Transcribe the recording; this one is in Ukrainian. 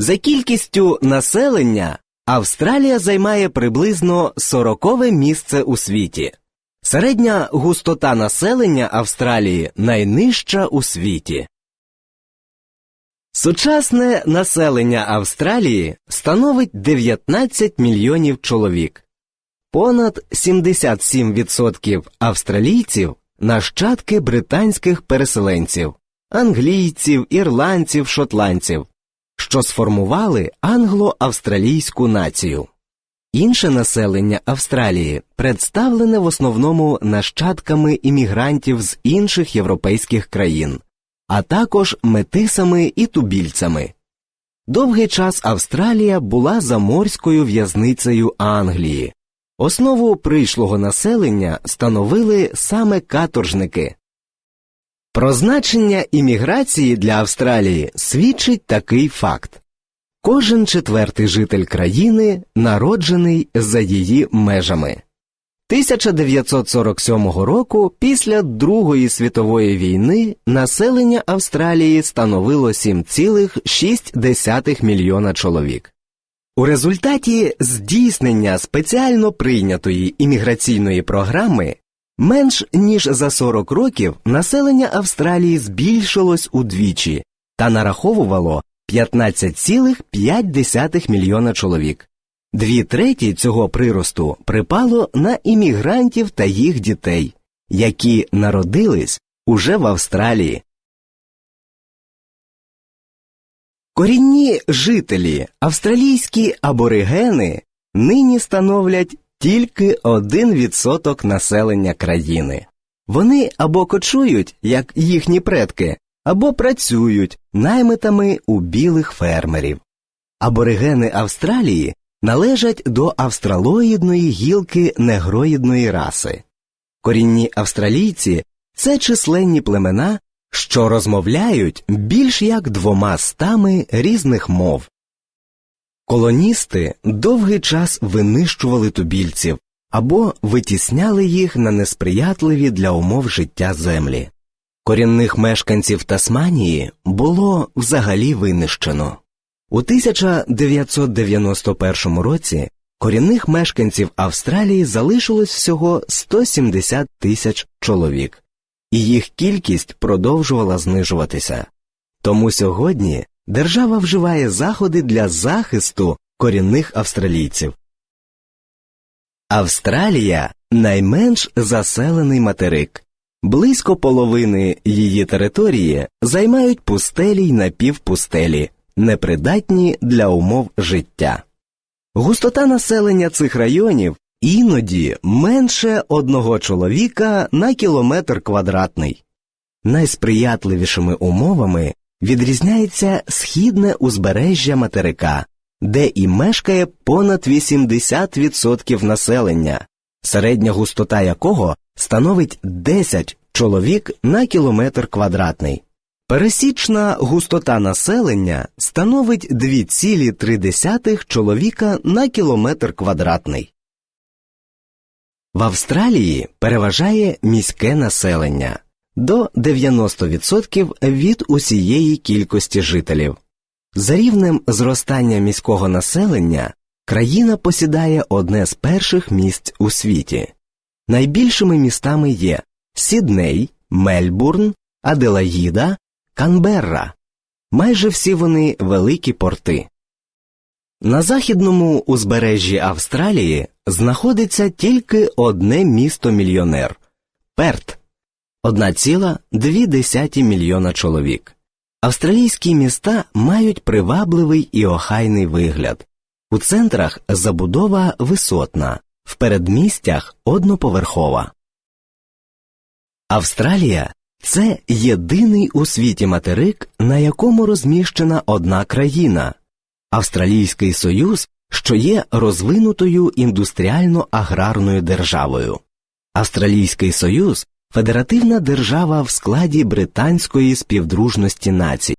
За кількістю населення Австралія займає приблизно 40 місце у світі. Середня густота населення Австралії найнижча у світі. Сучасне населення Австралії становить 19 мільйонів чоловік. Понад 77% австралійців нащадки британських переселенців, англійців, ірландців, шотландців, що сформували англо-австралійську націю. Інше населення Австралії представлене в основному нащадками іммігрантів з інших європейських країн, а також метисами і тубільцями. Довгий час Австралія була заморською в'язницею Англії. Основу прийшлого населення становили саме каторжники. Про значення імміграції для Австралії свідчить такий факт. Кожен четвертий житель країни народжений за її межами. 1947 року, після Другої світової війни, населення Австралії становило 7,6 мільйона чоловік. У результаті здійснення спеціально прийнятої імміграційної програми менш ніж за 40 років населення Австралії збільшилось удвічі та нараховувало 15,5 мільйона чоловік. Дві треті цього приросту припало на іммігрантів та їх дітей, які народились уже в Австралії. Корінні жителі, австралійські аборигени, нині становлять тільки 1% населення країни. Вони або кочують, як їхні предки, або працюють наймитами у білих фермерів. Аборигени Австралії належать до австралоїдної гілки негроїдної раси. Корінні австралійці це численні племена, що розмовляють більш як двома стами різних мов. Колоністи довгий час винищували тубільців або витісняли їх на несприятливі для умов життя землі. Корінних мешканців Тасманії було взагалі винищено. У 1991 році корінних мешканців Австралії залишилось всього 170 тисяч чоловік, і їх кількість продовжувала знижуватися. Тому сьогодні держава вживає заходи для захисту корінних австралійців. Австралія найменш заселений материк. Близько половини її території займають пустелі й напівпустелі, непридатні для умов життя. Густота населення цих районів іноді менше одного чоловіка на кілометр квадратний. Найсприятливішими умовами відрізняється східне узбережжя материка, де і мешкає понад 80% населення, середня густота якого становить 10 чоловік на кілометр квадратний. Пересічна густота населення становить 2,3 чоловіка на кілометр квадратний. В Австралії переважає міське населення до 90% від усієї кількості жителів. За рівнем зростання міського населення країна посідає одне з перших місць у світі. Найбільшими містами є Сідней, Мельбурн, Аделаїда, Канберра. Майже всі вони великі порти. На західному узбережжі Австралії знаходиться тільки одне місто мільйонер Перт 1,2 мільйона чоловік. Австралійські міста мають привабливий і охайний вигляд. У центрах забудова висотна, в передмістях одноповерхова. Австралія це єдиний у світі материк, на якому розміщена одна країна Австралійський Союз, що є розвинутою індустріально-аграрною державою. Австралійський Союз федеративна держава в складі Британської співдружності націй.